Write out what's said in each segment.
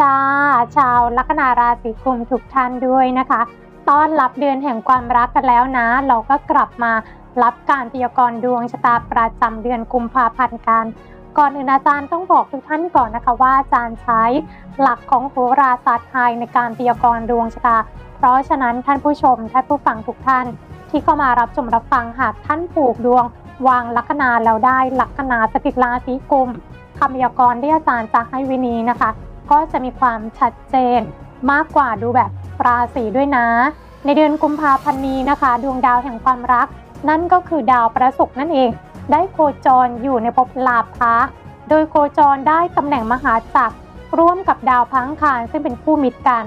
จ้า ชาวลัคนาราศีกุมทุกท่านด้วยนะคะต้อนรับเดือนแห่งความรักกันแล้วนะ เราก็กลับมารับการพยากรณ์ดวงชะตาประจำเดือนกุมภาพันธ์กันก่อนอื่นอาจารย์ต้องบอกทุกท่านก่อนนะคะว่าอาจารย์ใช้หลักของโหราศาสตร์ไทยในการพยากรณ์ดวงชะตา เพราะฉะนั้นท่านผู้ชมท่านผู้ฟังทุกท่าน ที่เข้ามารับชมรับฟังหากท่านผูกดวง วางลัคนาแล้วได้ลัคนาสถิตราศีกุมคำพยากรณ์ที่อาจารย์จะให้วินีนะคะ ก็จะมีความชัดเจนมากกว่าดูแบบราศีด้วยนะ ในเดือนกุมภาพันธ์นี้นะคะ ดวงดาวแห่งความรัก นั่นก็คือดาวประศุกร์นั่นเอง ได้โคจรอยู่ในภพลาภะโดยโคจรได้ตำแหน่งมหาจักรร่วมกับดาวพังคารซึ่งเป็นคู่มิตรกัน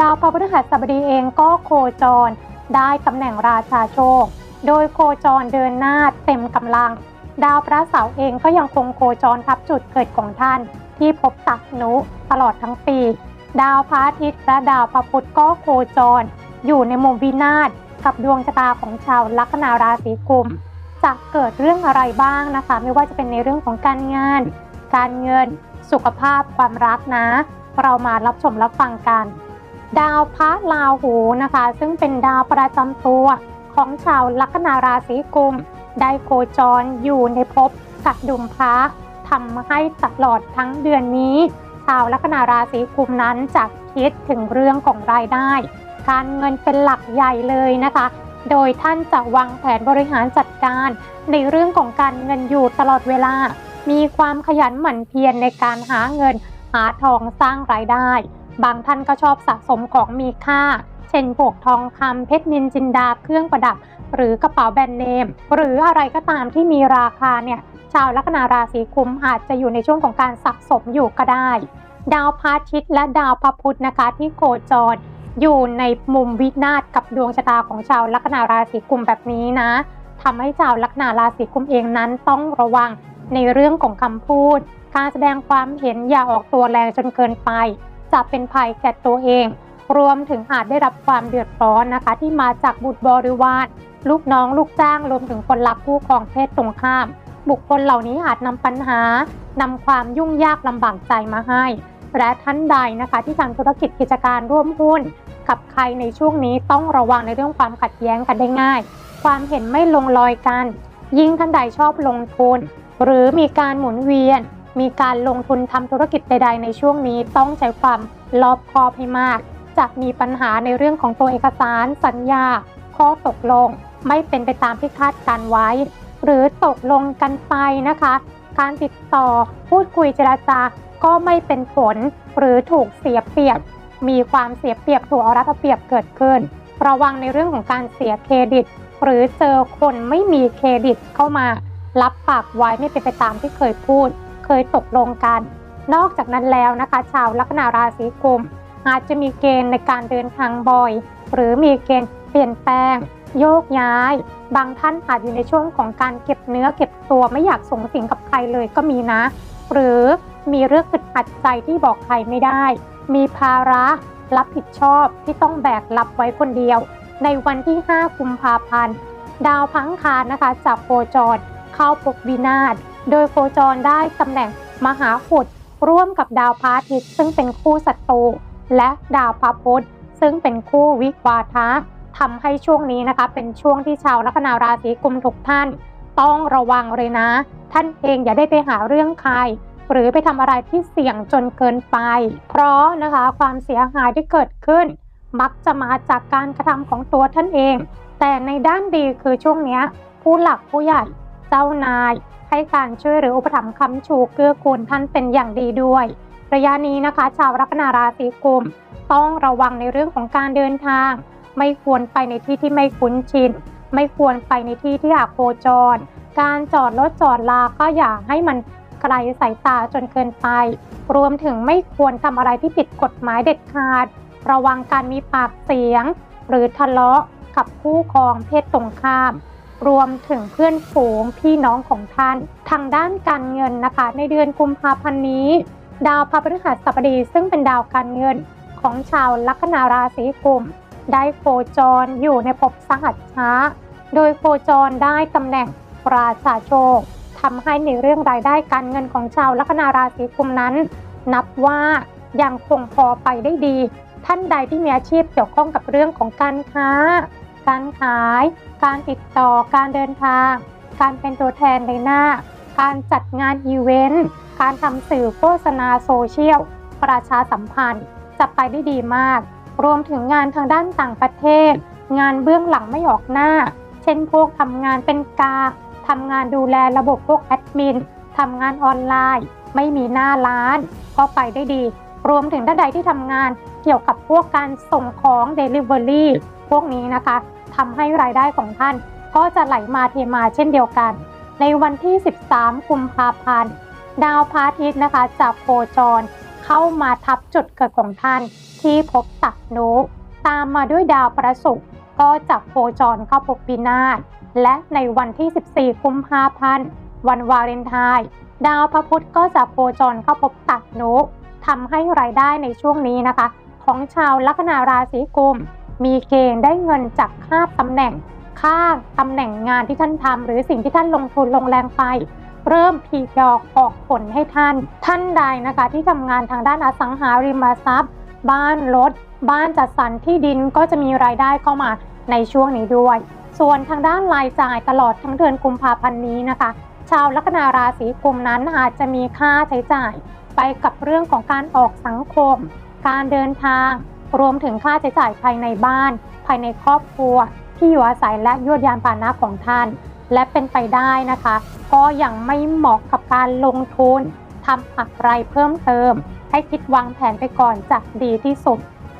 ดาวพระพฤหัสบดีเองก็โคจร ได้ตำแหน่งราชาโชค โดยโคจรเดินหน้าเต็มกำลัง ดาวพระเสาร์เองก็ยังคงโคจรทับจุดเกิดของท่าน ที่พบตักนุตลอดทั้งปี ดาวพระอาทิตย์และดาวพระพุธก็โคจร อยู่ในมุมวินาศกับดวงชะตาของชาวลัคนาราศีกุม จะเกิดเรื่องอะไรบ้างนะคะ ไม่ว่าจะเป็นในเรื่องของการงาน การเงิน สุขภาพความรักนะ เรามารับชมรับฟังกัน ดาวพระลาหูนะคะ ซึ่งเป็นดาวประจำตัวของชาวลัคนาราศีกุม ได้โคจรอยู่ในภพกัดดุมพระ ทำให้ตลอดทั้งเดือนนี้ ชาวลัคนาราศีกุมนั้นจะคิดถึงเรื่องของรายได้ การเงินเป็นหลักใหญ่เลยนะคะ โดยท่านจะวางแผนบริหารจัดการ ในเรื่องของการเงินอยู่ตลอดเวลา มีความขยันหมั่นเพียรในการหาเงิน หาทองสร้างรายได้ บางท่านก็ชอบสะสมของมีค่า เช่นพวกทองคำเพชรนินจินดาเครื่องประดับ หรือกระเป๋าแบรนด์เนม หรืออะไรก็ตามที่มีราคาเนี่ยชาวลัคนาราศีกุมอาจจะอยู่ในช่วงของการสะสมอยู่ก็ได้ ดาวพระอาทิตย์และดาวพระพุธนะคะที่โคจรอยู่ในมุมวินาศกับดวงชะตาของชาวลัคนาราศีกุมแบบนี้นะทำให้ชาวลัคนาราศีกุมเองนั้นต้องระวังในเรื่องของคำพูด การแสดงความเห็นอย่าออกตัวแรงจนเกินไป จะเป็นภัยแก่ตัวเอง รวมถึงอาจได้รับความเดือดร้อนนะคะ ที่มาจากบุตรบริวารลูกน้องลูกจ้างรวมถึงคนรักคู่ครองเพศตรงข้าม บุคคลเหล่านี้อาจนำปัญหานำความยุ่งยากลำบากใจมาให้ และท่านใดนะคะที่ทำธุรกิจกิจการร่วมหุ้น กับใครในช่วงนี้ต้องระวังในเรื่องความขัดแย้งกันได้ง่าย ความเห็นไม่ลงรอยกัน ยิ่งท่านใดชอบลงทุน หรือมีการหมุนเวียน มีการลงทุนทำธุรกิจใด ๆ ในช่วงนี้ต้องใช้ความรอบคอบให้มาก จะมีปัญหาในเรื่องของตัวเอกสาร สัญญา ข้อตกลง ไม่เป็นไปตามที่คาดการไว้ หรือตกลงกันไปนะคะ การติดต่อพูดคุยเจราจาก็ไม่เป็นผล หรือถูกเสียเปรียบ มีความเสียเปรียบถูกเอารัดเอาเปรียบเกิดขึ้น ระวังในเรื่องของการเสียเครดิต หรือเจอคนไม่มีเครดิตเข้ามารับปากไว้ไม่เป็นไปตามที่เคยพูด เคยตกลงกัน นอกจากนั้นแล้วนะคะ ชาวลัคนาราศีกุม อาจจะมีเกณฑ์ในการเดินทางบ่อย หรือมีเกณฑ์เปลี่ยนแปลง โยกย้าย บางท่านอาจอยู่ในช่วงของการเก็บเนื้อเก็บตัวไม่อยากส่งสิ่งกับใครเลยก็มีนะ หรือมีเรื่องอึดอัดใจที่บอกใครไม่ได้ มีภาระรับผิดชอบที่ต้องแบกรับไว้คนเดียว ในวันที่ 5 กุมภาพันธ์ ดาวพังคารนะคะ จากโคจรเข้าภพวินาศโดยโคจรได้ตำแหน่งมหาหุดร่วมกับดาวพระอาทิตย์ซึ่งเป็นคู่ศัตรู และดาวพระพุธซึ่งเป็นคู่วิวาทะทำให้ช่วงนี้นะคะ เป็นช่วงที่ชาวลัคนาราศีกุมทุกท่าน ต้องระวังเลยนะ ท่านเองอย่าได้ไปหาเรื่องใคร หรือไปทำอะไรที่เสี่ยงจนเกินไป เพราะนะคะความเสียหายที่เกิดขึ้น มักจะมาจากการกระทำของตัวท่านเอง แต่ในด้านดีคือช่วงนี้ผู้หลักผู้ใหญ่เจ้านายให้การช่วยเหรืออุปถัมภ์คำชูเกื้อกูลท่านเป็นอย่างดีด้วย ระยะนี้นะคะ ชาวลัคนาราศีกุม ต้องระวังในเรื่องของการเดินทาง ไม่ควรไปในที่ที่ไม่คุ้นชิน ไม่ควรไปในที่ที่อาโคจร การจอดรถจอดลาก็อย่าให้มันไกลสายตาจนเกินไป รวมถึงไม่ควรทำอะไรที่ผิดกฎหมายเด็ดขาด ระวังการมีปากเสียง หรือทะเลาะกับคู่ครองเพศตรงข้าม รวมถึงเพื่อนฝูงพี่น้องของท่าน ทางด้านการเงินนะคะ ในเดือนกุมภาพันธ์นี้ ดาวพระพฤหัสบดีซึ่งเป็นดาวการเงินของชาวลัคนาราศีกุมได้โคจรอยู่ในภพสหัชชะโดยโคจรได้ตำแหน่งราชาโชคทำให้ในเรื่องรายได้การเงินของชาวลัคนาราศีกุมนั้น นับว่ายังคงพอไปได้ดี ท่านใดที่มีอาชีพเกี่ยวข้องกับเรื่องของการค้า การขาย การติดต่อการเดินทาง การเป็นตัวแทนในหน้า การจัดงานอีเวนต์ การทำสื่อโฆษณาโซเชียล ประชาสัมพันธ์ จะไปได้ดีมาก รวมถึงงานทางด้านต่างประเทศ งานเบื้องหลังไม่ออกหน้า เช่นพวกทำงานเป็นกาทำงานดูแลระบบพวกแอดมินทำงานออนไลน์ ไม่มีหน้าร้าน ก็ไปได้ดี รวมถึงท่านใดที่ทำงานเกี่ยวกับพวกการส่งของ Delivery พวกนี้นะคะทำให้รายได้ของท่าน ก็จะไหลมาเทมาเช่นเดียวกัน ในวันที่ 13 กุมภาพันธ์ ดาวพระอาทิตย์นะคะจะโคจรเข้ามาทับจุดเกิดของท่านที่พบตักนุตามมาด้วยดาวประศุกร์ก็จะโคจรเข้าพบปีนาศและในวันที่ 14 กุมภาพันธ์วันวาเลนไทน์ดาวพระพุธก็จะโคจรเข้าพบตักนุทำให้รายได้ในช่วงนี้นะคะ ของชาวลัคนาราศีกุม มีเกณฑ์ได้เงินจากค่าตำแหน่ง ค่าตำแหน่งงานที่ท่านทำหรือสิ่งที่ท่านลงทุนลงแรงไป เริ่มพีดอกออกผลให้ท่าน ท่านใดนะคะที่ทำงานทางด้านอสังหาริมทรัพย์ บ้านรถ บ้านจัดสรรที่ดินก็จะมีรายได้เข้ามาในช่วงนี้ด้วย ส่วนทางด้านรายจ่ายตลอดทั้งเดือนกุมภาพันธ์นี้นะคะ ชาวลัคนาราศีกุมนั้นอาจจะมีค่าใช้จ่าย ไปกับเรื่องของการออกสังคม การเดินทาง รวมถึงค่าใช้จ่ายภายในบ้าน ภายในครอบครัว ที่อยู่อาศัยและยวดยานพาหนะของท่าน และเป็นไปได้นะคะ ก็ยังไม่เหมาะกับการลงทุนทำอะไรเพิ่มเติม ให้คิดวางแผนไปก่อนจะดีที่สุด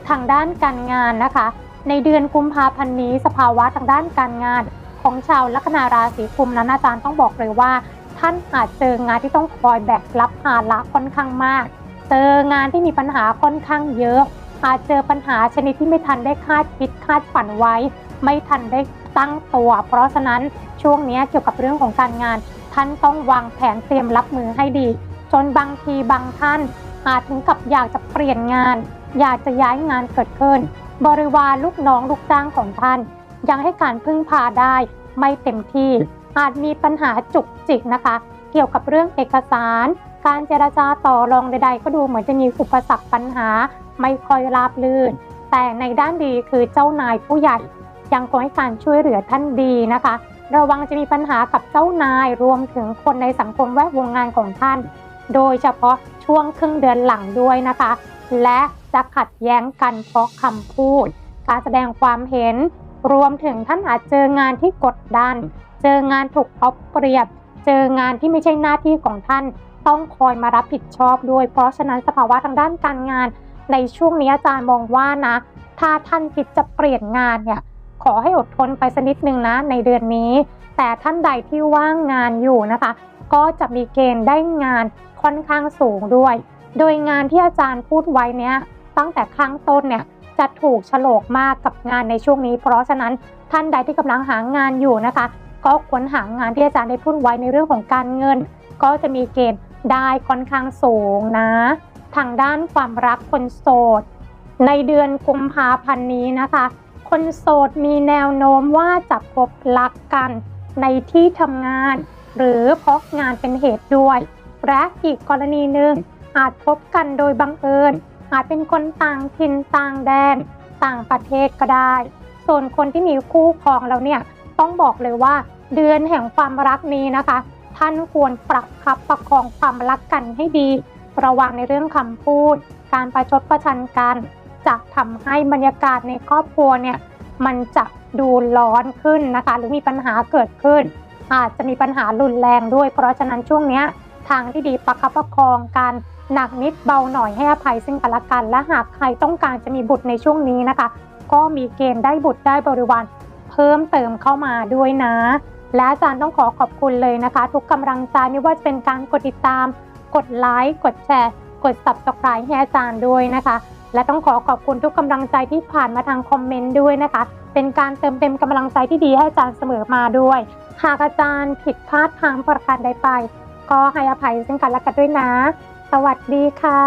ทางด้านการงานนะคะ ในเดือนกุมภาพันธ์นี้สภาวะทางด้านการงาน ของชาวลัคนาราศีกุมนั้นอาจารย์ต้องบอกเลยว่า ท่านอาจเจองานที่ต้องคอยแบกรับภาระค่อนข้างมาก เจองานที่มีปัญหาค่อนข้างเยอะอาจเจอปัญหาชนิดที่ไม่ทันได้คาดคิดคาดฝันไว้ ไม่ทันได้ ตั้งตัว เพราะฉะนั้นช่วงนี้เกี่ยวกับเรื่องของการงาน ท่านต้องวางแผนเตรียมรับมือให้ดี จนบางทีบางท่านอาจถึงกับอยากจะเปลี่ยนงาน อยากจะย้ายงานเกิดขึ้น บริวารลูกน้องลูกจ้างของท่าน ยังให้การพึ่งพาได้ไม่เต็มที่ อาจมีปัญหาจุกจิกนะคะ เกี่ยวกับเรื่องเอกสาร การเจรจาต่อรองใด ๆ ก็ดูเหมือนจะมีอุปสรรคปัญหา ไม่ค่อยราบรื่น แต่ในด้านดีคือเจ้านายผู้ใหญ่ ยังคงให้การช่วยเหลือท่านดีนะคะ ระวังจะมีปัญหากับเจ้านายรวมถึงคนในสังคมแวดวงงานของท่าน โดยเฉพาะช่วงครึ่งเดือนหลังด้วยนะคะ และจะขัดแย้งกันเพราะคำพูด การแสดงความเห็น รวมถึงท่านอาจเจองานที่กดดัน เจองานถูกเอาเปรียบ เจองานที่ไม่ใช่หน้าที่ของท่านต้องคอยมารับผิดชอบด้วย เพราะฉะนั้นสภาวะทางด้านการงาน ในช่วงนี้อาจารย์มองว่านะ ถ้าท่านคิดจะเปลี่ยนงานเนี่ย ขอให้อดทนไปสักนิดนึงนะในเดือนนี้ แต่ท่านใดที่ว่างงานอยู่นะคะ ก็จะมีเกณฑ์ได้งานค่อนข้างสูงด้วย โดยงานที่อาจารย์พูดไว้เนี้ยตั้งแต่ข้างต้นเนี่ยจะถูกฉลกมากกับงานในช่วงนี้ เพราะฉะนั้นท่านใดที่กำลังหางานอยู่นะคะ ก็ควรหางานที่อาจารย์ได้พูดไว้ในเรื่องของการเงิน ก็จะมีเกณฑ์ได้ค่อนข้างสูงนะ ทางด้านความรักคนโสด ในเดือนกุมภาพันธ์นี้นะคะ คนโสดมีแนวโน้มว่าจะพบรักกันในที่ทำงาน หรือเพราะงานเป็นเหตุด้วย และอีกกรณีหนึ่งอาจพบกันโดยบังเอิญ อาจเป็นคนต่างถิ่นต่างแดน ต่างประเทศก็ได้ ส่วนคนที่มีคู่ครองแล้วเนี่ยต้องบอกเลยว่า เดือนแห่งความรักนี้นะคะ ท่านควรปรับคับประคองความรักกันให้ดี ระวังในเรื่องคำพูด การประชดประชันกัน จะทำให้บรรยากาศในครอบครัวเนี่ยมันจะดูร้อนขึ้นนะคะ หรือมีปัญหาเกิดขึ้น อาจจะมีปัญหารุนแรงด้วย เพราะฉะนั้นช่วงนี้ทางที่ดีประคับประคองกันหนักนิดเบาหน่อยให้อภัยซึ่งกันและกัน และหากใครต้องการจะมีบุตรในช่วงนี้นะคะ ก็มีเกณฑ์ได้บุตรได้บริวารเพิ่มเติมเข้ามาด้วยนะ และอาจารย์ต้องขอขอบคุณเลยนะคะ ทุกกำลังใจไม่ว่าจะเป็นการกดติดตาม กดไลค์กดแชร์ กด subscribe ให้อาจารย์ด้วยนะคะ และต้องขอขอบคุณทุกกำลังใจที่ผ่านมาทางคอมเมนต์ด้วยนะคะ เป็นการเติมเต็มกำลังใจที่ดีให้อาจารย์เสมอมาด้วย หากอาจารย์ผิดพลาดทางประการใดไป ก็ให้อภัยซึ่งกันและกันด้วยนะ สวัสดีค่ะ